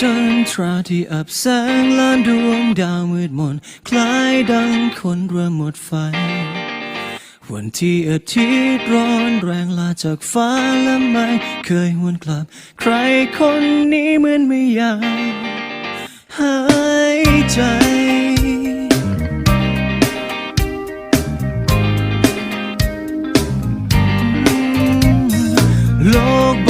จันทราที่อับแสงล้านดวงดาวมืดมน คล้ายดังคนเรือหมดไฟ วันที่อาทิตย์ร้อนแรงลาจากฟ้าและไม่เคยหวนกลับ ใครคนนี้เหมือนไม่อยากหายใจโลก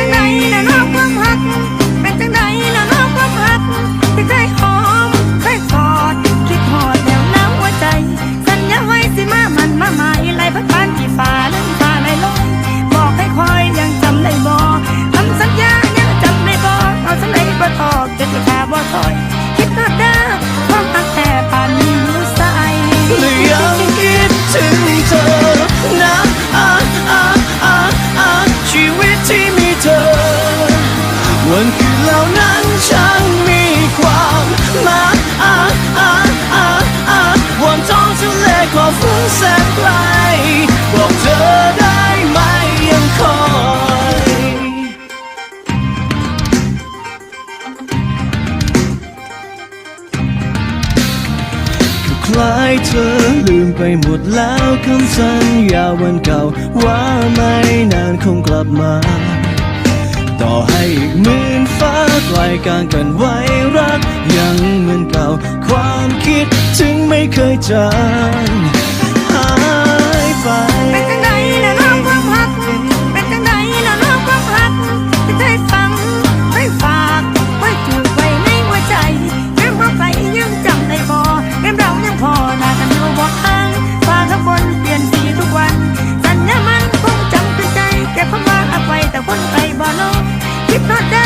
ส่วนคืนเหล่านั้นช่างมีความหมายอะอะอะอะบนท้องทะเลขอฝืนแสงไกลบอกเธอได้ไหมยังคอยคล้ายเธอลืมไปหมดแล้วคำสัญญาวันเก่าว่าไม่นานคงกลับมา ต่อให้อีกหมื่นฟ้าไกลกางกันไว้รัก ยังเหมือนเก่าความคิดถึงไม่เคยจาง not that.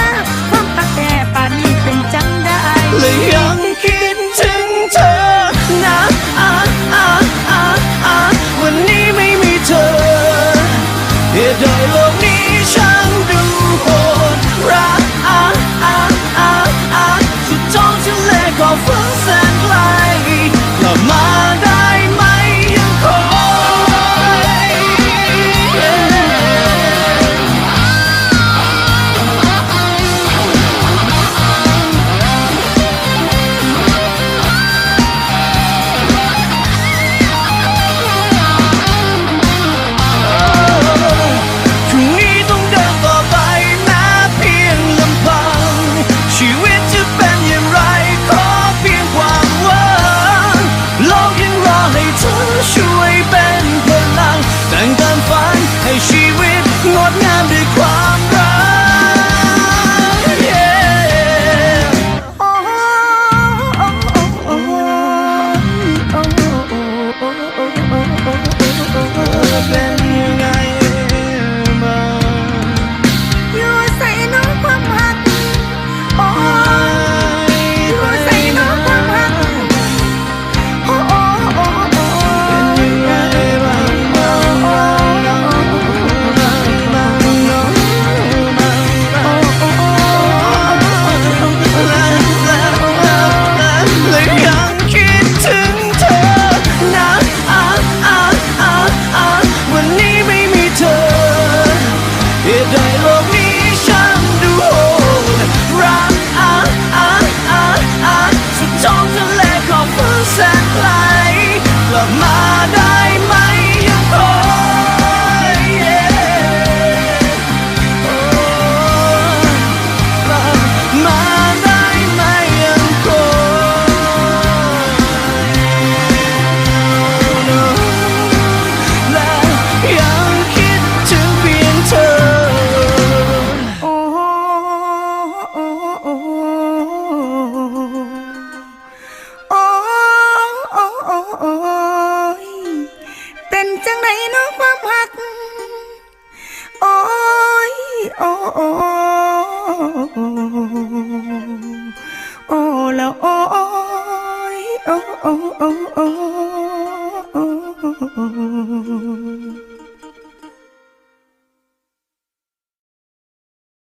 โอ้ละโอ้ยโอ้โอ้โอ้